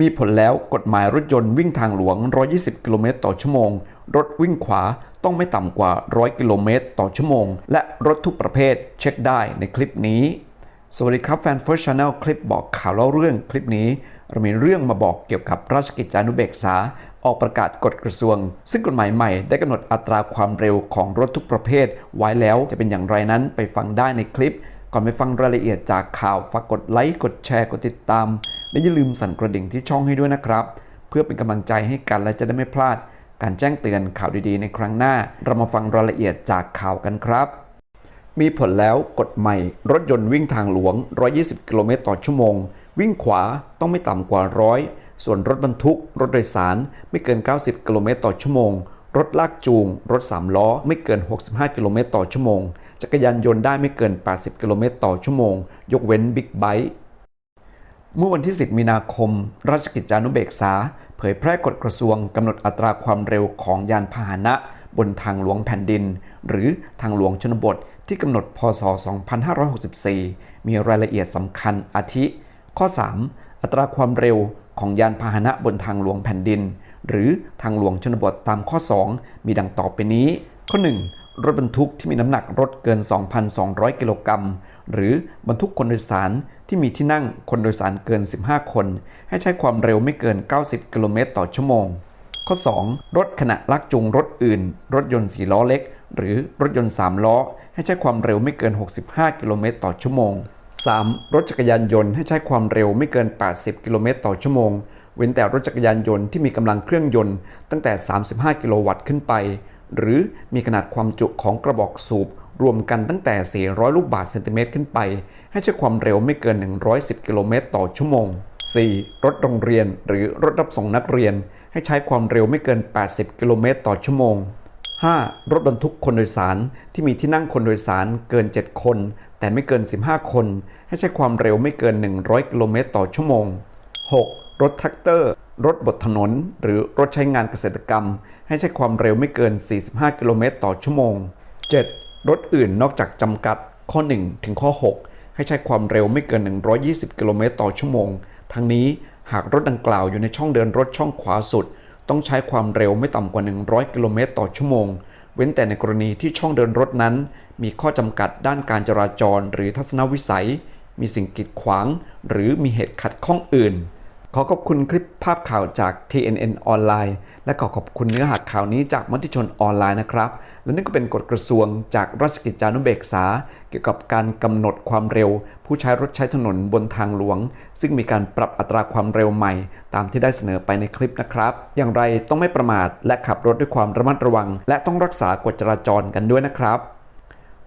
มีผลแล้วกฎหมายรถยนต์วิ่งทางหลวง 120 กิโลเมตรต่อชั่วโมง รถวิ่งขวาต้องไม่ต่ำกว่า 100 กิโลเมตรต่อชั่วโมง และรถทุกประเภทเช็คได้ในคลิปนี้ สวัสดีครับแฟน First Channel คลิปบอกข่าวเล่าเรื่องคลิปนี้ เรามีเรื่องมาบอกเกี่ยวกับราชกิจจานุเบกษา ออกประกาศกฎกระทรวง ซึ่งกฎหมายใหม่ได้กำหนดอัตราความเร็วของรถทุกประเภท ไว้แล้วจะเป็นอย่างไรนั้นไปฟังได้ในคลิป ก่อนไปฟังรายละเอียดจากข่าวฝากกดไลค์กดแชร์กดติดตาม และอย่าลืมสั่นกระดิ่งที่ช่องให้ด้วยนะครับ เพื่อเป็นกำลังใจให้กันและจะได้ไม่พลาด การแจ้งเตือนข่าวดีๆ ในครั้งหน้า เรามาฟังรายละเอียดจากข่าวกันครับ มีผลแล้วกฎใหม่ รถยนต์วิ่งทางหลวง 120 กิโลเมตรต่อชั่วโมง วิ่งขวาต้องไม่ต่ำกว่า100ส่วนรถบรรทุก รถโดยสารไม่เกิน 90 กิโลเมตรต่อชั่วโมง รถลากจูง รถ 3 ล้อ ไม่เกิน 65 กิโลเมตรต่อชั่วโมง จักรยานยนต์ได้ไม่เกิน 80 กิโลเมตรต่อชั่วโมง ยกเว้นบิ๊กไบค์ เมื่อวันที่ 10 มีนาคม ราชกิจจานุเบกษา เผยแพร่กฎกระทรวงกำหนดอัตราความเร็วของยานพาหนะ บนทางหลวงแผ่นดิน หรือทางหลวงชนบทที่กำหนดพศ 2564 มีรายละเอียดสำคัญอาทิ ข้อ 3 อัตราความเร็วของยานพาหนะบนทางหลวงแผ่นดิน หรือทางหลวงชนบทตามข้อ 2 มีดังต่อไปนี้ ข้อ 1 รถบรรทุกที่มีน้ำหนักรถเกิน 2,200 กิโลกรัม หรือบรรทุกคนโดยสารที่มีที่นั่งคนโดยสารเกิน 15 คน ให้ใช้ความเร็วไม่เกิน 90 กิโลเมตรต่อชั่วโมง ข้อ 2 รถขณะลากจูงรถอื่น รถยนต์ 4 ล้อเล็ก หรือรถยนต์ 3 ล้อ ให้ใช้ความเร็วไม่เกิน 65 กิโลเมตรต่อชั่วโมง 3. รถจักรยานยนต์ให้ใช้ความเร็วไม่เกิน 80 กิโลเมตรต่อชั่วโมง เว้นแต่รถจักรยานยนต์ที่มีกำลังเครื่องยนต์ตั้งแต่ 35 กิโลวัตต์ขึ้นไป หรือมีขนาดความจุของกระบอกสูบรวมกันตั้งแต่ 400 ลูกบาศก์เซนติเมตรขึ้นไป ให้ใช้ความเร็วไม่เกิน 110 กิโลเมตรต่อชั่วโมง 4. รถโรงเรียนหรือรถรับส่งนักเรียน ให้ใช้ความเร็วไม่เกิน 80 กิโลเมตรต่อชั่วโมง 5. รถบรรทุกคนโดยสารที่มีที่นั่งคนโดยสารเกิน 7 คน แต่ไม่เกิน 15 คน ให้ใช้ความเร็วไม่เกิน 100 กิโลเมตรต่อชั่วโมง 6. รถแท็กเตอร์ รถบดถนน หรือรถใช้งานเกษตรกรรม ให้ใช้ความเร็วไม่เกิน 45 กิโลเมตรต่อชั่วโมง 7. รถอื่นนอกจากจำกัดข้อ 1 ถึงข้อ 6 ให้ใช้ความเร็วไม่เกิน 120 กิโลเมตรต่อชั่วโมง ทั้งนี้หากรถดังกล่าวอยู่ในช่องเดินรถช่องขวาสุด ต้องใช้ความเร็วไม่ต่ำกว่า 100 กิโลเมตรต่อชั่วโมง เว้นแต่ในกรณีที่ช่องเดินรถนั้น มีข้อจำกัดด้านการจราจร หรือทัศนวิสัย มีสิ่งกีดขวาง หรือมีเหตุขัดข้องอื่น ขอขอบคุณคลิปภาพข่าวจาก TNN ออนไลน์ และขอขอบคุณเนื้อหาข่าวนี้จากมติชนออนไลน์นะครับ และนี่ก็เป็นกฎกระทรวงจากราชกิจจานุเบกษา เกี่ยวกับการกำหนดความเร็ว ผู้ใช้รถใช้ถนนบนทางหลวง ซึ่งมีการปรับอัตราความเร็วใหม่ ตามที่ได้เสนอไปในคลิปนะครับ อย่างไรต้องไม่ประมาทและขับรถด้วยความระมัดระวัง และต้องรักษากฎจราจรกันด้วยนะครับ